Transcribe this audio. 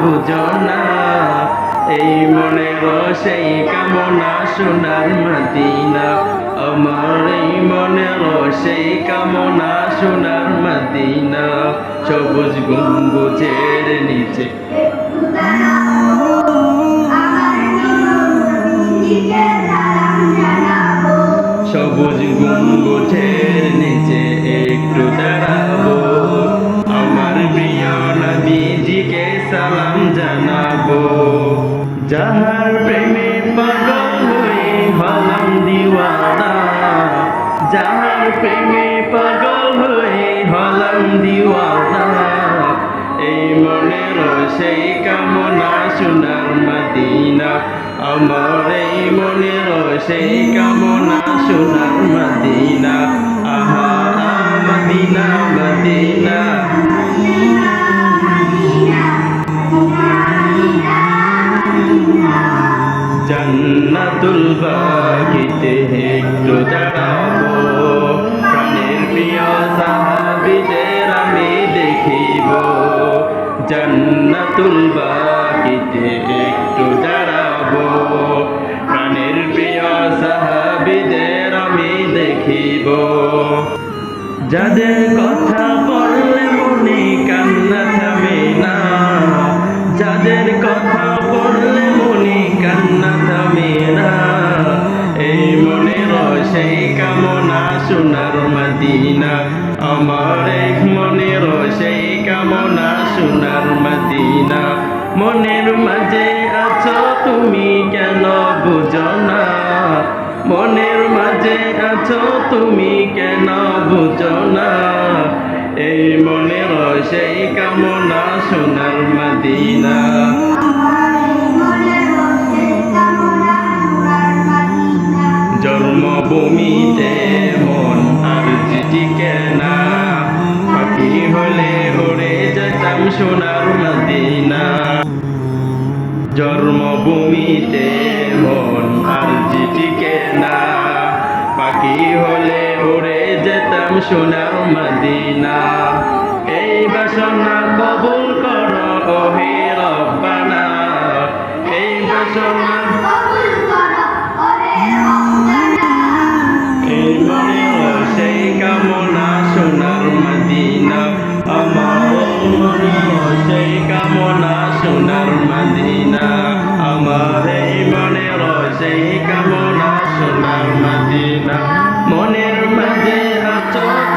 বুঝো না, এই মনের সেই কামনা সোনার মদিনা। আমার এই মনের সেই কামনা সোনার মদিনা। সবুজ গম্বুজের নিচে। সবুজ গম্বুজের নিচে একটু দাঁড়াবো। দিওয়ানা যাহার প্রেমে পাগল হয়ে হলাম দিওয়ানা। এই মনের সেই কামনা সোনার মদিনা, আমার এই মনের সেই কামনা সোনার মদিনা। আহা, মদিনা জান্নাতুল বাগিতে একটু দাঁড়াবো। আমি দেখিব। জান্নাতুল বাগিতে একটু আমি দেখিব। যাদের কথা বললে মনে কান্না থামে না। যাদের কথা বললে মনে কান্না থামে না। সোনার মদিনা। আমার এক মনের সেই কামনা সোনার মদিনা। মনের মাঝে আছো তুমি কেন বুঝো না? মনের মাঝে আছো তুমি কেন বুঝো না? এই মনের সেই কামনা সোনার মদিনা। সোনার মদিনা। জন্মভূমিতে মন আর জিটিকে না পাখি হলে উড়ে যেতাম সোনার মদিনা। এই বাসনা কবুল কর ওহে রব্বানা। এই বাসনা